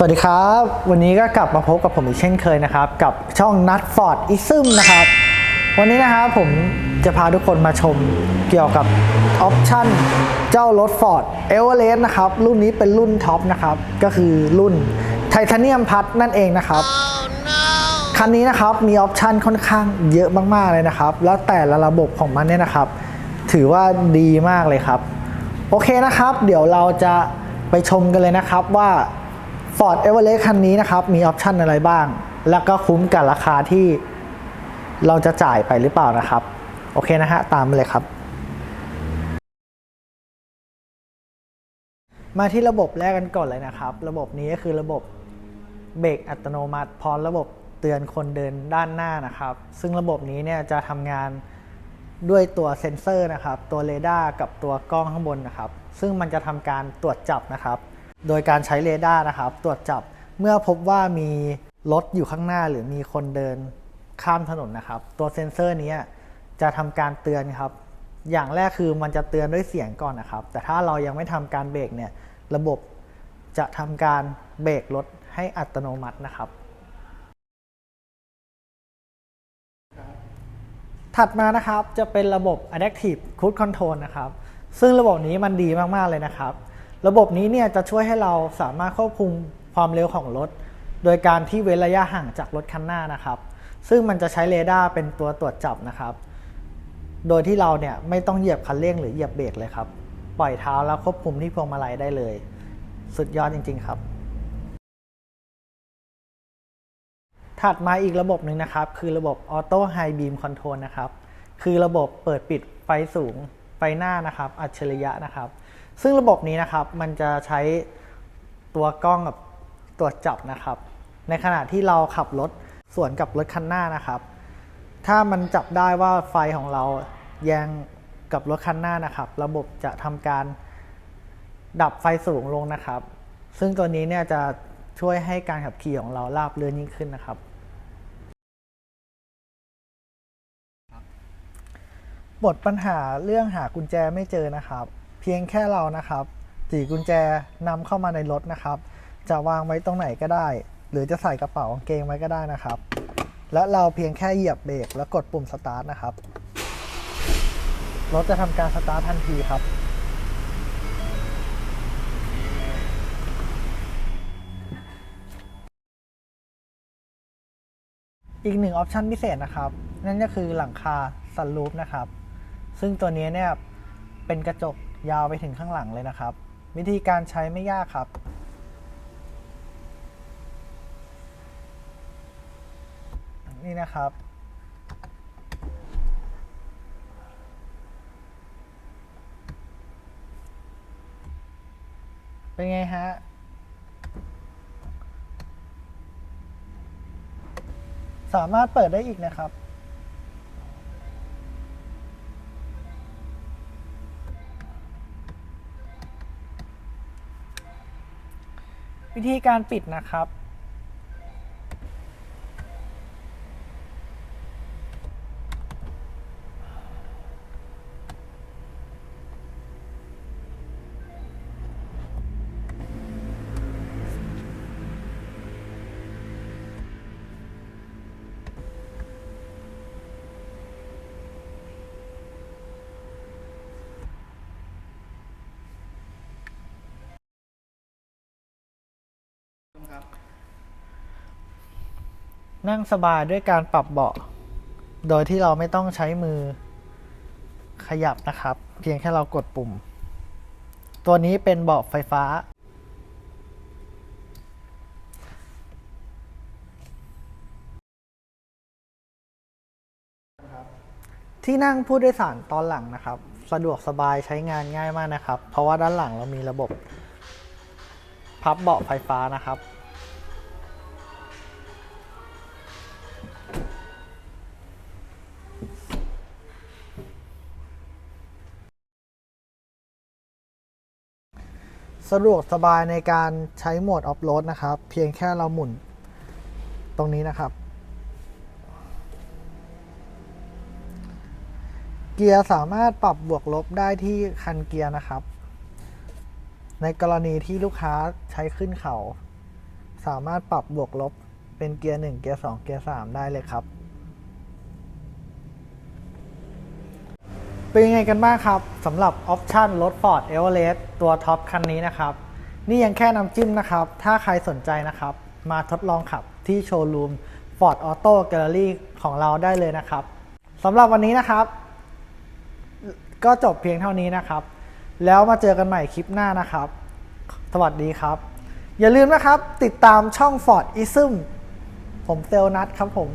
สวัสดีครับ วันนี้ก็กลับมาพบกับผมอีกเช่นเคยนะครับ กับช่องนัทฟอร์ดอิซึมนะครับ วันนี้นะครับผมจะพาทุกคนมาชมเกี่ยวกับออปชั่นเจ้ารถ Ford e v e r e s t นะครับ รุ่นนี้เป็นรุ่นท็อปนะครับ ก็คือรุ่นไทเทเนียมพัดนั่นเองนะครับ คันนี้นะครับมีออปชันค่อนข้างเยอะมากๆเลยนะครับ แล้วแต่ละระบบของมันเนี่ยนะครับ ถือว่าดีมากเลยครับ โอเคนะครับ เดี๋ยวเราจะไปชมกันเลยนะครับว่า Ford e v e r e s t คันนี้นะครับ มีออปชันอะไรบ้าง แล้วก็คุ้มกับราคาที่เราจะจ่ายไปหรือเปล่านะครับ โอเคนะฮะ ตามมาเลยครับ มาที่ระบบแรกกันก่อนเลยนะครับ ระบบนี้ก็คือระบบเบรกอัตโนมัติพร้อมระบบเตือนคนเดินด้านหน้านะครับ ซึ่งระบบนี้เนี่ยจะทำงานด้วยตัวเซ็นเซอร์นะครับ ตัวเรดาร์กับตัวกล้องข้างบนนะครับ ซึ่งมันจะทำการตรวจจับนะครับ โดยการใช้เรดาร์นะครับ ตรวจจับเมื่อพบว่ามีรถอยู่ข้างหน้าหรือมีคนเดินข้ามถนนนะครับ ตัวเซ็นเซอร์นี้จะทำการเตือนครับ อย่างแรกคือมันจะเตือนด้วยเสียงก่อนนะครับ แต่ถ้าเรายังไม่ทำการเบรกเนี่ยระบบจะทำการเบรกรถให้อัตโนมัตินะครับ ถัดมานะครับจะเป็นระบบ Adaptive Cruise Control นะครับ ซึ่งระบบนี้มันดีมาก ๆ เลยนะครับ ระบบนี้เนี่ยจะช่วยให้เราสามารถควบคุมความเร็วของรถ โดยการที่เว้นระยะห่างจากรถคันหน้านะครับ ซึ่งมันจะใช้เรดาร์เป็นตัวตรวจจับนะครับ โดยที่เราเนี่ยไม่ต้องเหยียบคันเร่งหรือเหยียบเบรกเลยครับ ปล่อยเท้าแล้วควบคุมที่พวงมาลัยได้เลย สุดยอดจริง ๆ ครับ ถัดมาอีกระบบหนึ่งนะครับ คือระบบ Auto High Beam Control นะครับ คือระบบเปิดปิดไฟสูงไฟหน้านะครับ อัจฉริยะนะครับ ซึ่งระบบนี้นะครับมันจะใช้ตัวกล้องกับตรวจจับนะครับ ในขณะที่เราขับรถสวนกับรถคันหน้านะครับ ถ้ามันจับได้ว่าไฟของเราแยงกับรถคันหน้านะครับ ระบบจะทำการดับไฟสูงลงนะครับ ซึ่งตัวนี้เนี่ยจะช่วยให้การขับขี่ของเราราบเรื่อนยิ่งขึ้นนะครับ บทปัญหาเรื่องหากุญแจไม่เจอนะครับ เพียงแค่เรานะครับจีกุญแจนำเข้ามาในรถนะครับ จะวางไว้ตรงไหนก็ได้ หรือจะใส่กระเป๋ากางเกงไว้ก็ได้นะครับ และเราเพียงแค่เหยียบเบรกแล้วกดปุ่มสตาร์ทนะครับรถจะทำการสตาร์ททันทีครับ อีกหนึ่งออปชันพิเศษนะครับ นั่นก็คือหลังคาซันรูฟนะครับ ซึ่งตัวนี้เนี่ยเป็นกระจก ยาวไปถึงข้างหลังเลยนะครับ วิธีการใช้ไม่ยากครับ นี่นะครับ เป็นไงฮะสามารถเปิดได้อีกนะครับ วิธีการปิดนะครับ นั่งสบายด้วยการปรับเบาะ โดยที่เราไม่ต้องใช้มือขยับนะครับ เพียงแค่เรากดปุ่ม ตัวนี้เป็นเบาะไฟฟ้า ที่นั่งผู้โดยสารตอนหลังนะครับ สะดวกสบายใช้งานง่ายมากนะครับ เพราะว่าด้านหลังเรามีระบบ พับเบาะไฟฟ้านะครับ สะดวกสบายในการใช้โหมดออฟโรดนะครับ เพียงแค่เราหมุนตรงนี้นะครับ เกียร์สามารถปรับบวกลบได้ที่คันเกียร์นะครับ ในกรณีที่ลูกค้าใช้ขึ้นเขา สามารถปรับบวกลบเป็นเกียร์ 1 เกียร์ 2 เกียร์ 3 ได้เลยครับ เป็นยังไงกันบ้างครับสำหรับออปชันรถ Ford Everest ตัวท็อปคันนี้นะครับ นี่ยังแค่น้ำจิ้มนะครับ ถ้าใครสนใจนะครับ มาทดลองขับที่โชว์รูม Ford Auto Gallery ของเราได้เลยนะครับสำหรับวันนี้นะครับ ก็จบเพียงเท่านี้นะครับ แล้วมาเจอกันใหม่คลิปหน้านะครับ สวัสดีครับ อย่าลืมนะครับ ติดตามช่อง Ford i s m ผมเซลลนัทครับผม